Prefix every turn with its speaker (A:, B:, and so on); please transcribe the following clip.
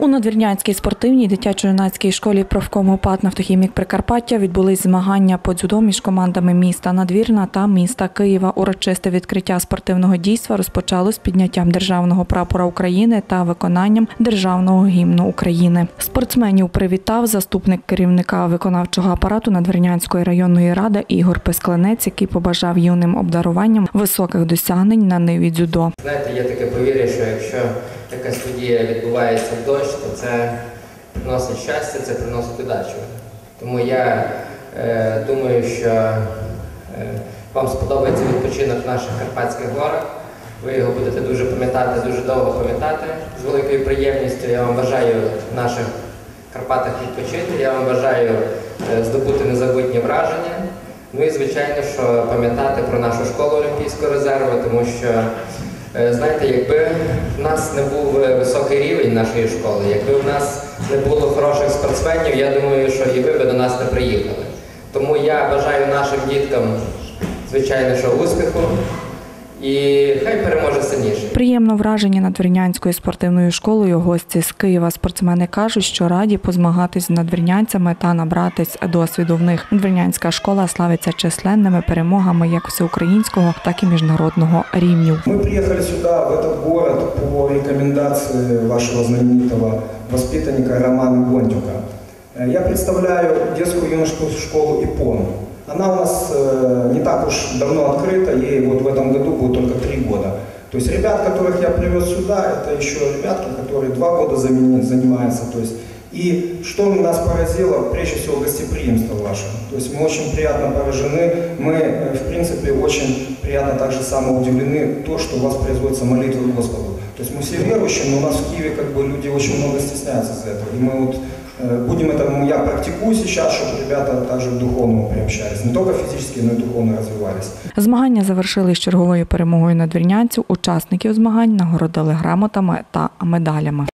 A: У Надвірнянській спортивній дитячо-юнацькій школі профкому ПАТ «Нафтохімік Прикарпаття відбулись змагання по дзюдо між командами міста Надвірна та міста Києва. Урочисте відкриття спортивного дійства розпочалось з підняттям державного прапора України та виконанням державного гімну України. Спортсменів привітав заступник керівника виконавчого апарату Надвірнянської районної ради Ігор Пескланець, який побажав юним обдаруванням високих досягнень на ниві дзюдо.
B: Знаєте, є таке повір'я, що якщо якась подія відбувається в дощ, то це приносить щастя, це приносить удачу. Тому я е, думаю, що е, вам сподобається відпочинок в наших Карпатських горах. Ви його будете дуже пам'ятати, дуже довго пам'ятати з великою приємністю. Я вам бажаю в наших Карпатах відпочити. Я вам бажаю е, здобути незабутні враження. Ну і звичайно, що пам'ятати про нашу школу Олімпійського резерву, тому що знаєте, якби в нас не був е, високий рівень нашої школи, якби в нас не було хороших спортсменів, я думаю, що і ви би до нас не приїхали. Тому я бажаю нашим діткам, звичайно, що успіху і хай переможе сильніше.
A: Приємно вражені надвірнянською спортивною школою гості з Києва. Спортсмени кажуть, що раді позмагатись з надвірнянцями та набратись досвіду в них. Надвірнянська школа славиться численними перемогами як всеукраїнського, так і міжнародного рівнів.
C: Мы приехали сюда, в этот город, по рекомендации вашего знаменитого воспитанника Романа Гондюка. Э, Я представляю детскую юношескую школу ИПОН. Она у нас э, не так уж давно открыта, ей вот в этом году будет только три года. То есть ребят, которых я привез сюда, это еще ребятки, которые два года занимаются. То есть, и что нас поразило, прежде всего, гостеприимство ваше. То есть мы очень приятно поражены, мы, э, в принципе, очень приятно также самоудивлены то, что у вас производится молитвы Господу. То есть мы все верующие, но у нас в Киеве как бы люди очень много стесняются за этого. И мы вот будем это, ну, я практикую сейчас, чтобы ребята также к духовному приобщались. Не только физически, но и духовно развивались.
A: Змагання завершились черговою перемогою надвірнянців. Учасників змагань нагородили грамотами та медалями.